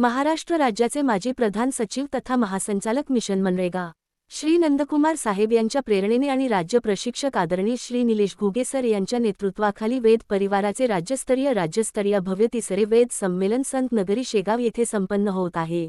महाराष्ट्र राज्याचे माजी प्रधान सचिव तथा महासंचालक मिशन मनरेगा. श्री नंदकुमार साहेब यांच्या प्रेरणेने आणि राज्य प्रशिक्षक आदरणीय श्री निलेश घुगे सर यांच्या नेतृत्वाखाली वेद परिवाराचे राज्यस्तरीय राज्यस्तरीय भव्य तिसरे वेद संमेलन संत नगरी शेगाव येथे संपन्न होत आहे.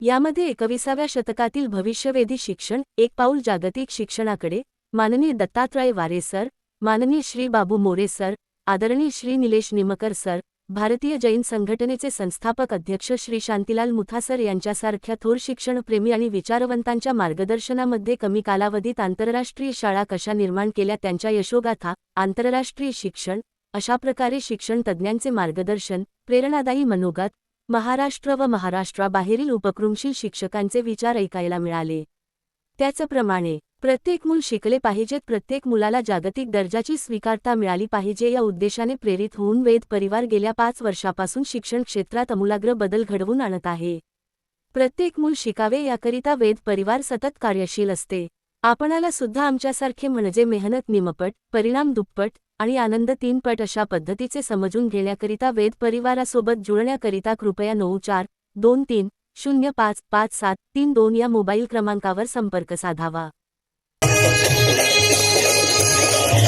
यामध्ये एकविसाव्या शतकातील भविष्यवेधी शिक्षण एक पाऊल जागतिक शिक्षणाकडे माननीय दत्तात्रय वारे सर माननीय श्री बाबू मोरे सर आदरणीय श्री निलेश निमकर सर भारतीय जैन संघटनेचे संस्थापक अध्यक्ष श्री शांतीलाल मुथासर यांच्यासारख्या थोर शिक्षणप्रेमी आणि विचारवंतांच्या मार्गदर्शनामध्ये कमी कालावधीत आंतरराष्ट्रीय शाळा कशा निर्माण केल्या त्यांच्या यशोगाथा आंतरराष्ट्रीय शिक्षण अशा प्रकारे शिक्षण तज्ज्ञांचे मार्गदर्शन प्रेरणादायी मनोगत महाराष्ट्र व महाराष्ट्राबाहेरील उपक्रमशील शिक्षकांचे विचार ऐकायला मिळाले. त्याचप्रमाणे प्रत्येक मूल शिकले पाहिजेत प्रत्येक मुलाला जागतिक दर्जाची स्वीकारता मिळाली पाहिजे या उद्देशाने प्रेरित होऊन वेद परिवार गेल्या पाच वर्षापासून शिक्षण क्षेत्रात अमूलाग्र बदल घडवून आणत आहे. प्रत्येक मूल शिकावे याकरिता वेद परिवार सतत कार्यशील असते. आपणाला सुद्धा आमच्यासारखे म्हणजे मेहनत निमपट परिणाम दुप्पट आणि आनंद तीनपट अशा पद्धतीचे समजून घेण्याकरिता वेद परिवारासोबत जुळण्याकरिता कृपया नऊ चार दोन तीन शून्य पाच पाच सात तीन दोन या मोबाईल क्रमांकावर संपर्क साधावा.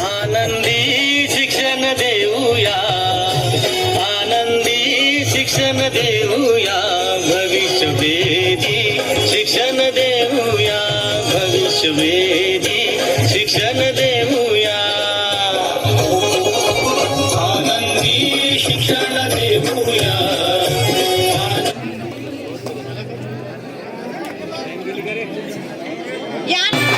आनंदी शिक्षण देऊया. आनंदी शिक्षण देऊया. भविष्य वेदी शिक्षण देऊया. भविष्यवेदी शिक्षण देऊया. आनंदी शिक्षण देऊया. ज्ञान